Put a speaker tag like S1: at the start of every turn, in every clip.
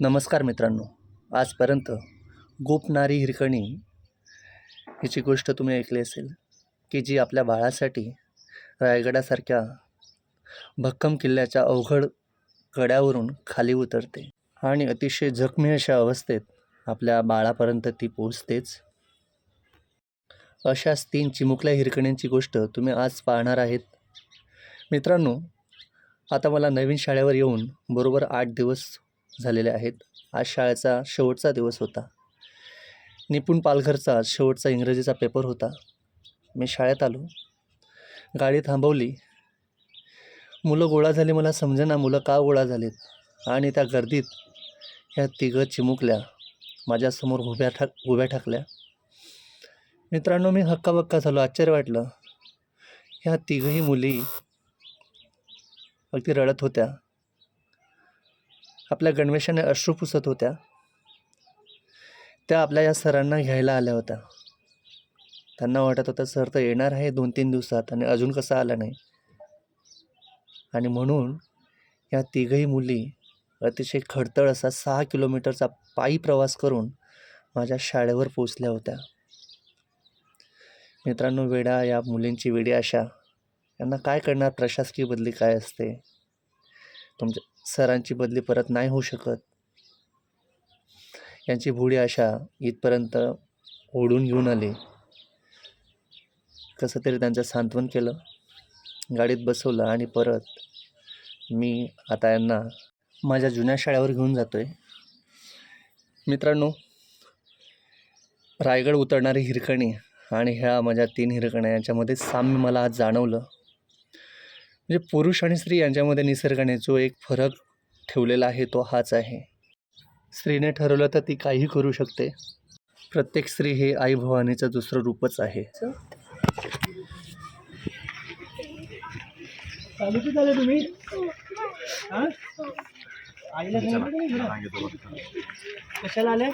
S1: नमस्कार मित्रांनो. आजपर्यंत गोपनारी हिरकणी हिची गोष्ट तुम्ही ऐकली असेल की जी आपल्या बाळासाठी रायगडासारख्या भक्कम किल्ल्याच्या अवघड कड्यावरून खाली उतरते आणि अतिशय जखमी अशा अवस्थेत आपल्या बाळापर्यंत ती पोचतेच अशाच तीन चिमुकल्या हिरकण्यांची गोष्ट तुम्ही आज पाहणार आहेत. मित्रांनो आता मला नवीन शाळेवर येऊन बरोबर आठ दिवस झालेले आहेत. आज शाळेचा शेवटचा दिवस होता. निपुण पालघरचा शेवटचा इंग्रजीचा पेपर होता. मी शाळेत आलो. गाडी थांबवली. मुलं गोळा झाली मला समजेना मुलं का गोळा झालीत. आणि त्या गर्दीत ह्या तिघं चिमुकल्या माझ्यासमोर उभ्या ठाक उभ्या ठाकल्या. मित्रांनो मी हक्काबक्का झालो. आश्चर्य वाटलं. ह्या तिघही मुली अगदी रडत होत्या. आपल्या गणवेशाने अश्रू पुसत होत्या. त्या आपल्या या सरांना घ्यायला आल्या होत्या. त्यांना वाटत होतं सर तर येणार आहे दोन तीन दिवसात आणि अजून कसं आला नाही? आणि म्हणून या तिघही मुली अतिशय खडतळ असा सहा किलोमीटरचा पायी प्रवास करून माझ्या शाळेवर पोचल्या होत्या. मित्रांनो वेडा या मुलींची वेडी आशा यांना काय करणार? प्रशासकीय बदली काय असते? तुमच्या सरांची बदली परत नाही होऊ शकत. यांची भुडी आशा इथपर्यंत ओढून घेऊन आली. कसं तरी त्यांचं सांत्वन केलं. गाडीत बसवलं आणि परत मी आता यांना माझ्या जुन्या शाळेवर घेऊन जातो आहे मित्रांनो रायगड उतरणारी हिरकणी आणि ह्या माझ्या तीन हिरकण्या यांच्यामध्ये साम्य मला आज जाणवलं. म्हणजे पुरुष आणि स्त्री यांच्यामध्ये निसर्गाने जो एक फरक ठेवलेला आहे तो हाच आहे. स्त्रीने ठरवलं तर ती काही करू शकते. प्रत्येक स्त्री हे आई भवानीचं दुसरं रूपच आहे.
S2: तुम्ही? हा? आईला? कशाला आले?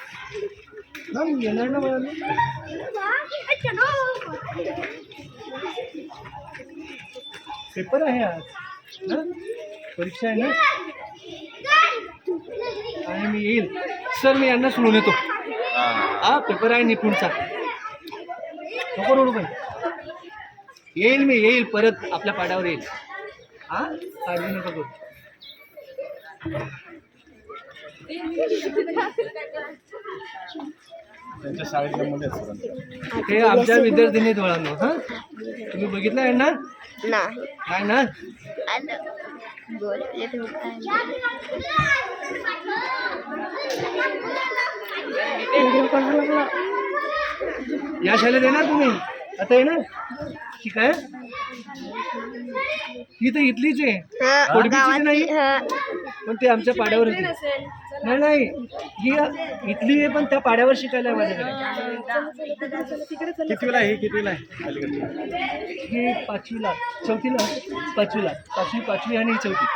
S2: येणार ना मला. पेपर आहे आज. ना परीक्षा आहे ना? आणि मी येईल. सर मी यांना सोडून येतो. हा पेपर आहे निपुणचा. नको रोडू पण येईल मी येईल. परत आपल्या पाड्यावर येईल. हा? काळजी नका करू.
S3: त्यांच्या शाळेतल्या मुली सरांच्या.
S2: हे आमच्या विद्यार्थिनी डोळ्यांनो हा? तुम्ही बघितलं आहे ना?
S4: नाही.
S2: नाही ना? या शाळेत येणार तुम्ही? आता येणार? आहे. ही तर इथलीच आहे.
S4: हा,
S2: नाही?
S4: हा.
S2: पण ते आमच्या पाड्यावर होती नाही नाही. ही इथली आहे पण त्या पाड्यावर शिकायला आहे माझ्याकडे.
S3: कितवीला आहे? ही कितवीला आहे?
S2: ही पाचवीला. चौथीला. पाचवीला. पाचवी पाचवी आणि चौथी.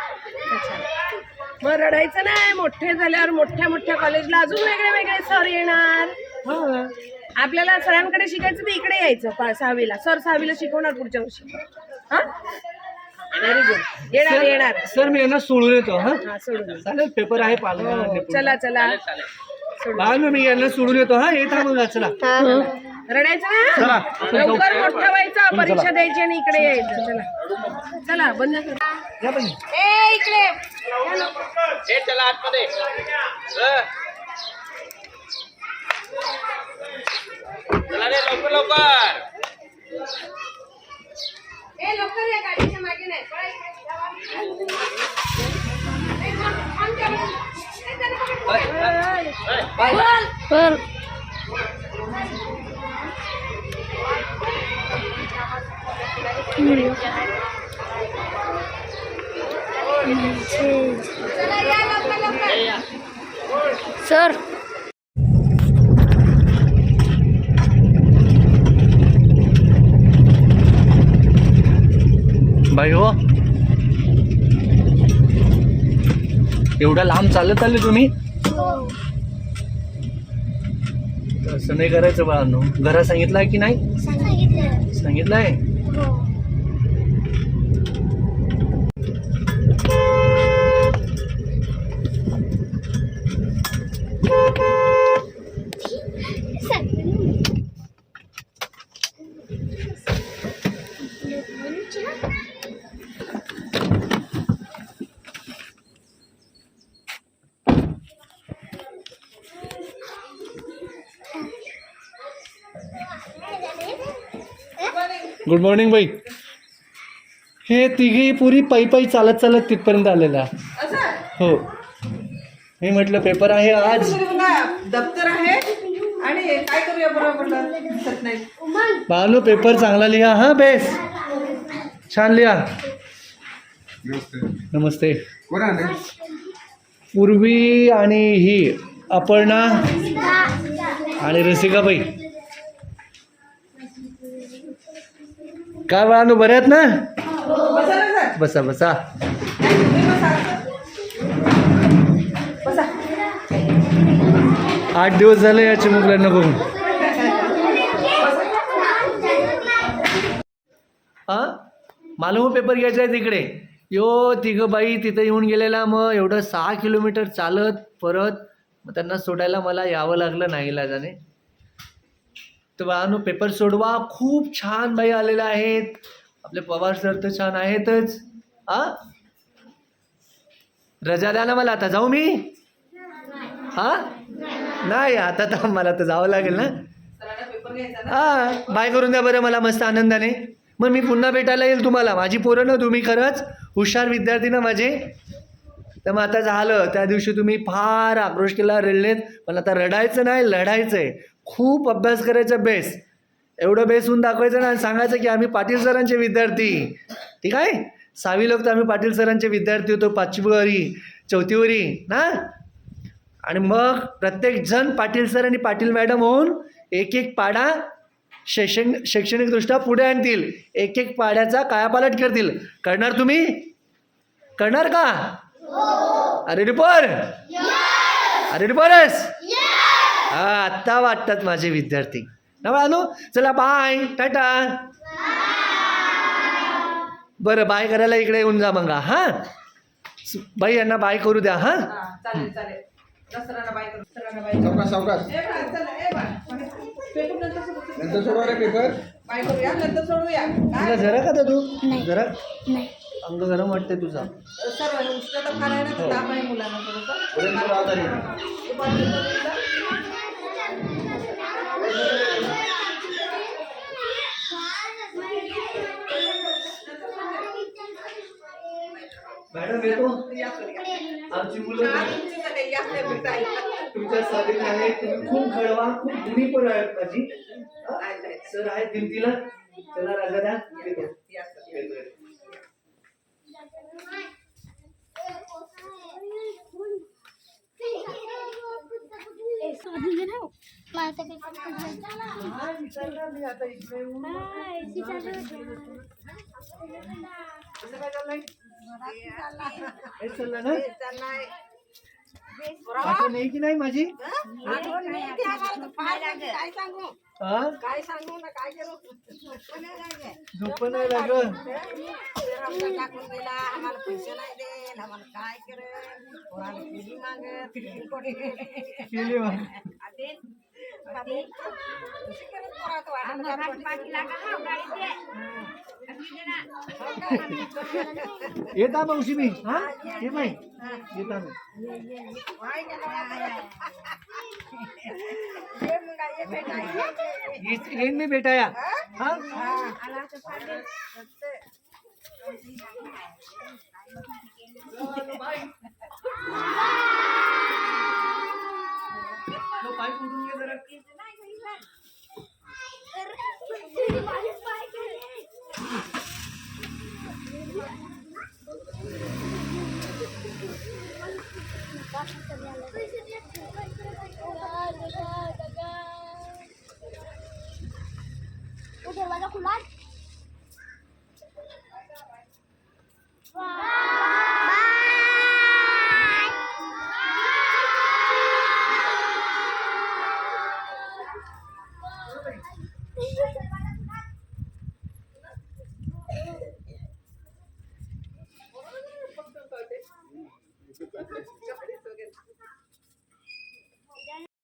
S5: मग रडायचं नाही. मोठे झाल्यावर मोठ्या मोठ्या कॉलेजला अजून वेगळे वेगळे सर येणार.
S2: हा.
S5: आपल्याला सरांकडे शिकायचं तर इकडे यायचं पा- सहावीला. सर सहावीला शिकवणार पुढच्या वर्षी. हा? व्हेरी गुड येणार येणार.
S2: सर मी यांना सोडून येतो हा?
S5: हा सोडून
S2: चालेल पेपर आहे पालघर
S5: हो, चला चला.
S2: बाळ मी यांना सोडून येतो हा? येत हा मग चला.
S5: रडायचं ना लवकर मोठा व्हायचा परीक्षा द्यायची आणि इकडे यायचं. चला. चला बंद कर.
S2: या पण
S5: ए इकडे ए लवकर या गाडीच्या मागे नाही पळा इकडे. ए, थांब, थांब त्या बाजूला. ए, त्याला पकड. बोल. चला या लवकर लवकर
S4: सर
S1: बाई हो. एवढ्या लांब चालत आले तुम्ही? असं नाही करायचं बाळांनो. घरा सांगितलंय की नाही?
S4: सांगितलं
S1: सांगितलंय?
S4: हो.
S1: गुड मॉर्निंग बाई. हे तिघी पुरी पायी पायी चालत चालत तिथपर्यंत आलेला हो. मी म्हटलं पेपर आहे आज.
S6: दप्तर आहे आणि काय करूया बरोबर
S1: बालू पेपर चांगला लिहा हा बेस. छान लिहा. नमस्ते. पूर्वी आणि ही अपर्णा आणि रसिकाबाई. काय बाळानू बरे आहेत ना?
S6: बसा
S1: बसा आठ दिवस झाले या चिमुकल्यांना बघून. हा? मला पेपर घ्यायचा आहे तिकडे. यो तिघं बाई तिथं येऊन गेलेला मग एवढं सहा किलोमीटर चालत परत मग त्यांना सोडायला मला यावं लागलं नाही लाजाने तर बाळांनो पेपर सोडवा. खूप छान बाई आलेल्या आहेत. आपले पवार सर तर छान आहेतच. हा रजा द्या ना मला आता. जाऊ मी? हा? नाही आता तर मला तर जावं लागेल ना.
S6: ना
S1: हा बाय करून द्या बरं मला मस्त आनंदाने. मग मी पुन्हा भेटायला येईल तुम्हाला. माझी पोरं ना तुम्ही खरंच. हुशार विद्यार्थी ना माझे. तर मग आता झालं. त्या दिवशी तुम्ही फार आक्रोश केला रडलेत. पण आता रडायचं नाही लढायचं आहे खूप अभ्यास करायचा बेस. एवढं बेस होऊन दाखवायचं ना आणि सांगायचं की आम्ही पाटील सरांचे विद्यार्थी. ठीक आहे? सहावी लोक तर आम्ही पाटील सरांचे विद्यार्थी होतो पाचवीवरी चौथीवरी ना आणि मग प्रत्येक जण पाटील सर आणि पाटील मॅडम होऊन एक एक पाडा शैक्षण शैक्षणिकदृष्ट्या पुढे आणतील. एक एक पाड्याचा कायापालट करतील. करणार तुम्ही? करणार का? अरे रिपोर अरे रिपोरस हा आत्ता वाटतात माझे विद्यार्थी. ना बाळानो चला बाय टाटा. बरं बाय करायला इकडे येऊन जा मग हां? बाई यांना बाय करू द्या हां?
S6: हा, चालेल
S3: सावकाश सावकाश.
S6: नंतर
S3: सोडवा रे पेपर
S1: तुला जरा का तू
S2: नाही.
S1: जरा?
S2: नाही.
S1: अंग गरम वाटते तुझा.
S6: सर उष्णता फार आहे ना आहे मुलांना
S1: मॅडम येतो. आमची मुलं
S6: हा, आहे.
S1: तुमच्या साधीत आहेत तुम्ही खूप खळवा खूप गुणी पण आहेत माझी. सर आहेत दिमतीला चला राजा द्या येतो. चाललं ना. आठवण आहे की नाही माझी?
S6: लागते. काय सांगू?
S1: हा?
S6: काय सांगू ना काय करू?
S1: झोप नाही लागत
S6: आपला टाकून दिला आम्हाला पैसे नाही दे आम्हाला काय केली मागत किरकिर कोणी
S1: केली मग. येता मावशी मी हा? ये बाई येता
S6: मुंगा,
S1: येईन मी भेटाया हा? पाय घे जरा.
S2: Паша,